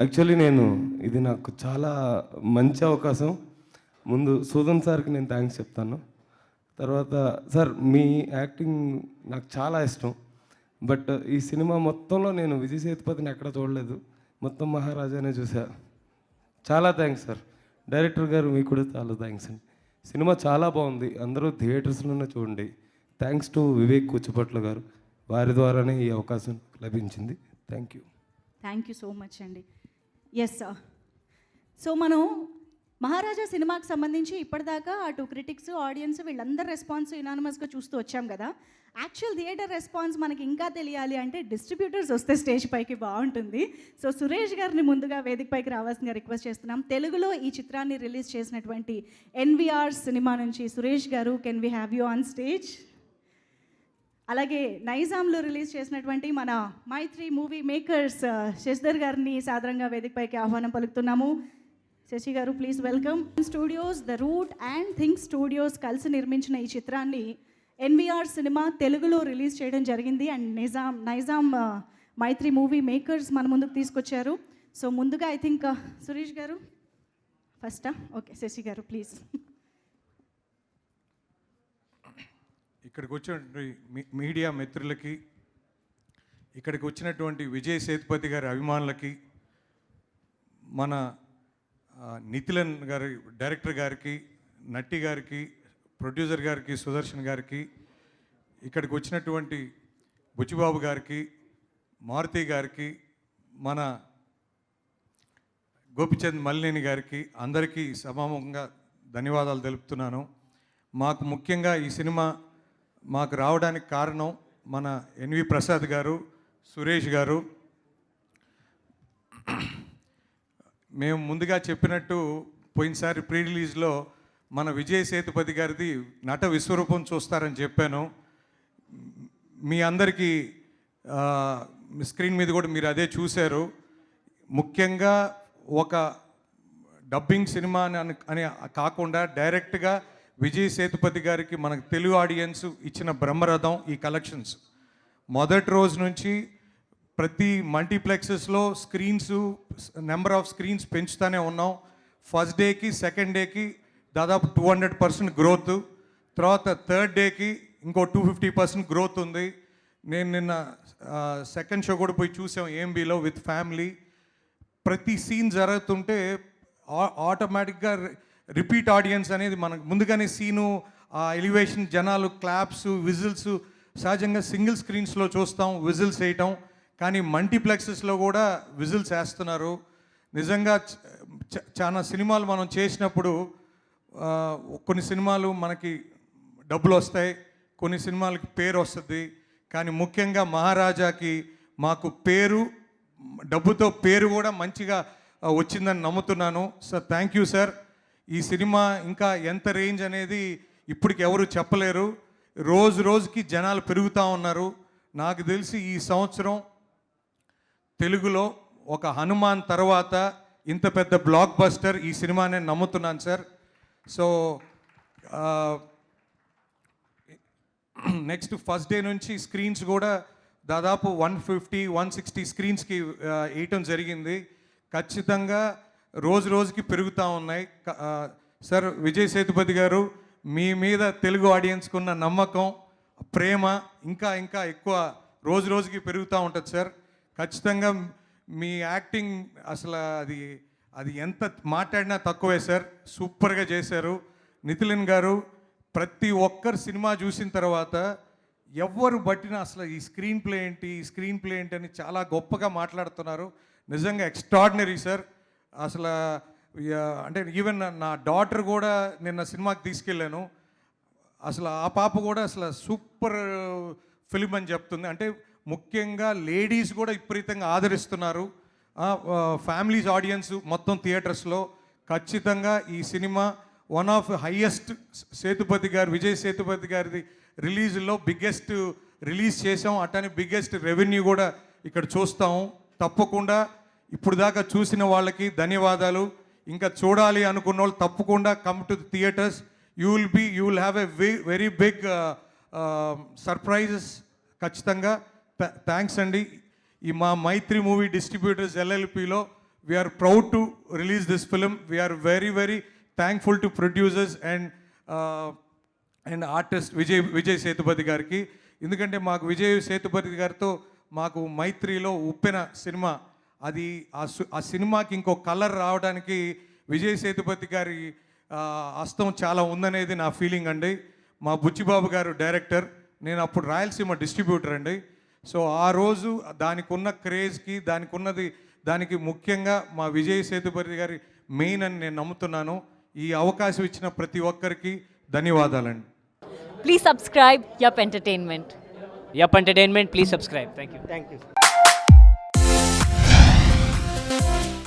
Actually నేను ఇది నాకు చాలా మంచి అవకాశం. ముందు సూదన్ సార్కి నేను థ్యాంక్స్ చెప్తాను. తర్వాత సార్ మీ యాక్టింగ్ నాకు చాలా ఇష్టం. బట్ ఈ సినిమా మొత్తంలో నేను విజయ్ సేతుపతిని ఎక్కడ చూడలేదు. మొత్తం మహారాజానే చూసా. చాలా థ్యాంక్స్ సార్. డైరెక్టర్ గారు మీకు కూడా చాలా థ్యాంక్స్ అండి. సినిమా చాలా బాగుంది. అందరూ థియేటర్స్లోనే చూడండి. థ్యాంక్స్ టు వివేక్ కూచిపట్ల గారు. వారి ద్వారానే ఈ అవకాశం లభించింది. Thank you thank you so much అండి. ఎస్ సార్ సో మనం మహారాజా సినిమాకి సంబంధించి ఇప్పటిదాకా అటు క్రిటిక్స్ ఆడియన్స్ వీళ్ళందరి రెస్పాన్స్ ఇనానమస్గా చూస్తూ వచ్చాం కదా. యాక్చువల్ థియేటర్ రెస్పాన్స్ మనకి ఇంకా తెలియాలి అంటే డిస్ట్రిబ్యూటర్స్ వస్తే స్టేజ్ పైకి బాగుంటుంది. సో సురేష్ గారిని ముందుగా వేదిక పైకి రావాల్సిందిగా రిక్వెస్ట్ చేస్తున్నాం. తెలుగులో ఈ చిత్రాన్ని రిలీజ్ చేసినటువంటి ఎన్విఆర్ సినిమా నుంచి సురేష్ గారు can we have you on stage అలాగే నైజాంలో రిలీజ్ చేసినటువంటి మన మైత్రి మూవీ మేకర్స్ శశిధర్ గారిని సాధారణంగా వేదికపైకి ఆహ్వానం పలుకుతున్నాము. శశి గారు please welcome Studios The Route and Think Studios కలిసి నిర్మించిన ఈ చిత్రాన్ని ఎన్విఆర్ సినిమా తెలుగులో రిలీజ్ చేయడం జరిగింది. And Nizam Nizam Mythri Movie Makers మన ముందుకు తీసుకొచ్చారు. సో ముందుగా ఐ థింక్ సురేష్ గారు ఫస్టా ఓకే శశి గారు ప్లీజ్ ఇక్కడికి వచ్చినటువంటి మీడియా మిత్రులకి ఇక్కడికి వచ్చినటువంటి విజయ్ సేతుపతి గారి అభిమానులకి మన నితిలన్ గారి డైరెక్టర్ గారికి నట్టి గారికి ప్రొడ్యూసర్ గారికి సుదర్శన్ గారికి ఇక్కడికి వచ్చినటువంటి బుచ్చిబాబు గారికి మారుతి గారికి మన గోపిచంద్ మల్లినేని గారికి అందరికీ సమాముఖంగా ధన్యవాదాలు తెలుపుతున్నాను. మాకు ముఖ్యంగా ఈ సినిమా మాకు రావడానికి కారణం మన ఎన్వి ప్రసాద్ గారు సురేష్ గారు. మేము ముందుగా చెప్పినట్టు పోయినసారి ప్రీ రిలీజ్లో మన విజయ్ సేతుపతి గారిది నట విశ్వరూపం చూస్తారని చెప్పాను. మీ అందరికీ మీ స్క్రీన్ మీద కూడా మీరు అదే చూశారు. ముఖ్యంగా ఒక డబ్బింగ్ సినిమా అని అని కాకుండా డైరెక్ట్గా విజయ్ సేతుపతి గారికి మనకు తెలుగు ఆడియన్స్ ఇచ్చిన బ్రహ్మరథం ఈ కలెక్షన్స్. మొదటి రోజు నుంచి ప్రతి మల్టీప్లెక్సెస్లో స్క్రీన్స్ నెంబర్ ఆఫ్ స్క్రీన్స్ పెంచుతూనే ఉన్నాం. ఫస్ట్ డేకి సెకండ్ డేకి దాదాపు టూ హండ్రెడ్ పర్సెంట్ గ్రోత్. తర్వాత థర్డ్ డేకి ఇంకో టూ ఫిఫ్టీ పర్సెంట్ గ్రోత్ ఉంది. నేను నిన్న సెకండ్ షో కూడా పోయి చూసాం ఏంబీలో విత్ ఫ్యామిలీ. ప్రతి సీన్ జరుగుతుంటే ఆటోమేటిక్గా రిపీట్ ఆడియన్స్ అనేది మనకు ముందుగానే సీను ఆ ఎలివేషన్ జనాలు క్లాప్స్ విజిల్స్ సహజంగా సింగిల్ స్క్రీన్స్లో చూస్తాం విజిల్స్ వేయటం. కానీ మల్టీప్లెక్సెస్లో కూడా విజిల్స్ వేస్తున్నారు. నిజంగా చ- చాలా సినిమాలు మనం చేసినప్పుడు కొన్ని సినిమాలు మనకి డబ్బులు వస్తాయి కొన్ని సినిమాలకి పేరు వస్తుంది. కానీ ముఖ్యంగా మహారాజాకి మాకు పేరు డబ్బుతో పేరు కూడా మంచిగా వచ్చిందని నమ్ముతున్నాను. Sir thank you sir. ఈ సినిమా ఇంకా ఎంత రేంజ్ అనేది ఇప్పటికి ఎవరు చెప్పలేరు. రోజు రోజుకి జనాలు పెరుగుతూ ఉన్నారు. నాకు తెలిసి ఈ సంవత్సరం తెలుగులో ఒక హనుమాన్ తర్వాత ఇంత పెద్ద బ్లాక్ బస్టర్ ఈ సినిమా నేను నమ్ముతున్నాను sir. So next first day నుంచి స్క్రీన్స్ కూడా దాదాపు వన్ ఫిఫ్టీ వన్ సిక్స్టీ స్క్రీన్స్కి వేయటం జరిగింది. ఖచ్చితంగా రోజు రోజుకి పెరుగుతూ ఉన్నాయి. క- సార్ విజయ్ సేతుపతి గారు మీ మీద తెలుగు ఆడియన్స్కి ఉన్న నమ్మకం ప్రేమ ఇంకా ఇంకా ఎక్కువ రోజు రోజుకి పెరుగుతూ ఉంటుంది సార్. ఖచ్చితంగా మీ యాక్టింగ్ అసలు అది అది ఎంత మాట్లాడినా తక్కువే సార్. సూపర్గా చేశారు. నితిలిన్ గారు ప్రతి ఒక్కరు సినిమా చూసిన తర్వాత ఎవ్వరు బట్టిన అసలు ఈ స్క్రీన్ ప్లే ఏంటి ఈ స్క్రీన్ ప్లే ఏంటి అని చాలా గొప్పగా మాట్లాడుతున్నారు. నిజంగా ఎక్స్ట్రాడినరీ సార్. అసలు అంటే ఈవెన్ నా డాటర్ కూడా నిన్న సినిమాకి తీసుకెళ్ళాను. అసలు ఆ పాప కూడా అసలు సూపర్ ఫిలిం అని చెప్తుంది. అంటే ముఖ్యంగా లేడీస్ కూడా విపరీతంగా ఆదరిస్తున్నారు. ఫ్యామిలీస్ ఆడియన్స్ మొత్తం థియేటర్స్లో. ఖచ్చితంగా ఈ సినిమా వన్ ఆఫ్ హయ్యెస్ట్ సేతుపతి గారు విజయ్ సేతుపతి గారిది రిలీజ్లో బిగ్గెస్ట్ రిలీజ్ చేసాం అట్టని బిగ్గెస్ట్ రెవెన్యూ కూడా ఇక్కడ చూస్తాము తప్పకుండా ఇప్పుడు దాకా చూసిన వాళ్ళకి ధన్యవాదాలు. ఇంకా చూడాలి అనుకున్న వాళ్ళు తప్పకుండా come to theatres you will be you will have a very big surprises ఖచ్చితంగా. థ్యాంక్స్ అండి. ఈ మా Mythri movie distributors ఎల్ఎల్పిలో we are proud to release this film we are very very thankful to producers and and artist Vijay Vijay Sethupathi గారికి. ఎందుకంటే మాకు విజయ్ సేతుపతి గారితో మాకు మైత్రిలో ఉప్పెన cinema అది ఆ సు- ఆ సినిమాకి ఇంకో కలర్ రావడానికి విజయ్ సేతుపతి గారి హస్తం చాలా ఉందనేది నా ఫీలింగ్ అండి మా బుచ్చిబాబు గారు డైరెక్టర్ నేను అప్పుడు రాయలసీమ డిస్ట్రిబ్యూటర్ అండి సో ఆ రోజు దానికి ఉన్న క్రేజ్కి దానికి ఉన్నది దానికి ముఖ్యంగా మా విజయ్ సేతుపతి గారి మెయిన్ అని నేను నమ్ముతున్నాను ఈ అవకాశం ఇచ్చిన ప్రతి ఒక్కరికి ధన్యవాదాలండి Please subscribe Yup Entertainment. Yup Entertainment, please subscribe. Thank you. Thank you.